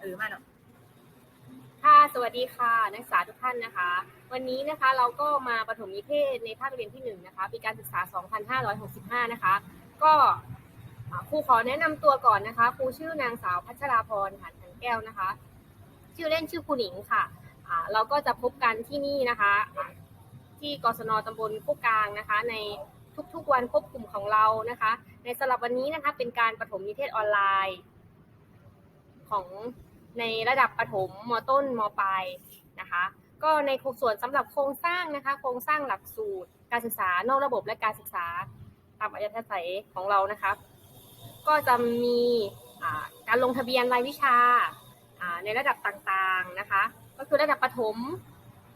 เออมาเนาะค่ะสวัสดีค่ะ นักศึกษาทุกท่านนะคะ วันนี้นะคะเราก็มาประถมนิเทศในภาคเรียนที่1นะคะปีการศึกษา 2565 นะคะ ก็ครูขอแนะนำตัวก่อนนะคะครูชื่อนางสาวพัชราพรหันทันแก้วนะคะ ชื่อเล่นชื่อครูหนิงค่ะอ่าเราก็จะพบกันที่นี่นะคะ ที่กศนตำบลโคกกลางนะคะ ในทุกๆวันควบคุมของเรานะคะ ในสำหรับวันนี้นะคะเป็นการประถมนิเทศออนไลน์ของ ในระดับประถมมต้นมปลายนะคะ ก็ในส่วนสำหรับโครงสร้างนะคะโครงสร้างหลักสูตร การศึกษานอกระบบและการศึกษาตามอัธยาศัยของเรานะคะก็จะมีการลงทะเบียนรายวิชาในระดับต่างๆนะคะ ก็คือระดับประถม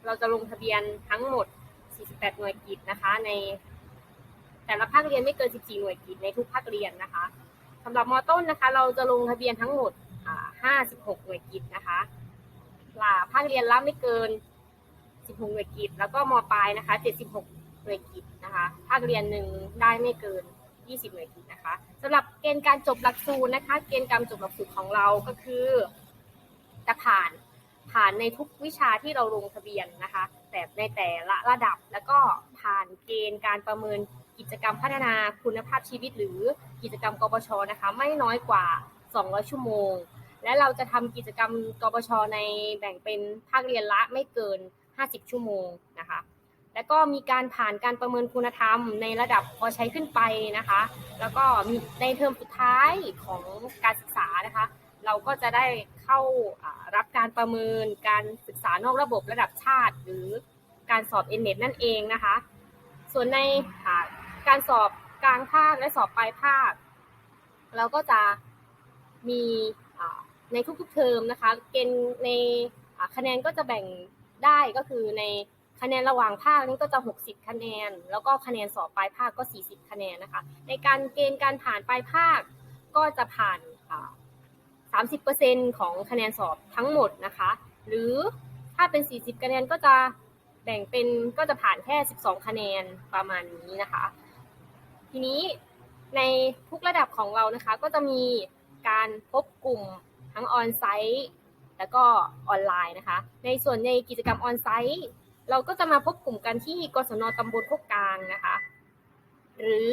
เราจะลงทะเบียนทั้งหมด 48 หน่วยกิจนะคะในแต่ละภาคเรียนไม่เกิน 14 หน่วยกิจในทุกภาคเรียนนะคะสำหรับมต้นนะคะ เราจะลงทะเบียนทั้งหมด 56 หน่วยกิจนะคะล่าภาคเรียนละไม่เกิน 16 หน่วยกิจแล้วก็มปลายนะคะ 76 หน่วยกิจนะคะ ภาคเรียนหนึ่งได้ไม่เกิน 20 หน่วยกิจนะคะสำหรับเกณฑ์การจบหลักสูตรนะคะ เกณฑ์การจบหลักสูตรของเราก็คือจะผ่านผ่านในทุกวิชาที่เราลงทะเบียนนะคะ แต่ในแต่ละระดับแล้วก็ผ่านเกณฑ์การประเมินกิจกรรมพัฒนาคุณภาพชีวิตหรือกิจกรรมกปชนะคะ ไม่น้อยกว่า 200 ชั่วโมง และเราจะทำกิจกรรมกปชในแบ่งเป็นภาคเรียนละไม่เกิน 50 ชั่วโมงนะคะแล้วก็มีการผ่านการประเมินคุณธรรมในระดับพอใช้ขึ้นไปนะคะ แล้วก็มีในเทอมสุดท้ายของการศึกษานะคะ เราก็จะได้เข้ารับการประเมินการศึกษานอกระบบระดับชาติ หรือการสอบ n อ e t นั่นเองนะคะ ส่วนในการสอบกลางภาคและสอบปลายภาค เราก็จะมี ในทุกๆเทอมนะคะ เกณฑ์ในคะแนนก็จะแบ่งได้ก็คือในคะแนนระหว่างภาคนี้ก็จะ 60 คะแนน แล้วก็คะแนนสอบปลายภาคก็ 40 คะแนนนะคะ ในการเกณฑ์การผ่านปลายภาคก็จะผ่านอ่า30%ของคะแนนสอบทั้งหมดนะคะ หรือถ้าเป็น 40 คะแนนก็จะแบ่งเป็นก็จะผ่านแค่ 12 คะแนนประมาณนี้นะคะ ทีนี้ในทุกระดับของเรานะคะ ก็จะมีการพบกลุ่ม ทั้งออนไซต์แล้วก็ออนไลน์นะคะ ในส่วนในกิจกรรมออนไซต์เราก็จะมาพบกลุ่มกันที่กศนตำบลโคกกลางนะคะ หรือ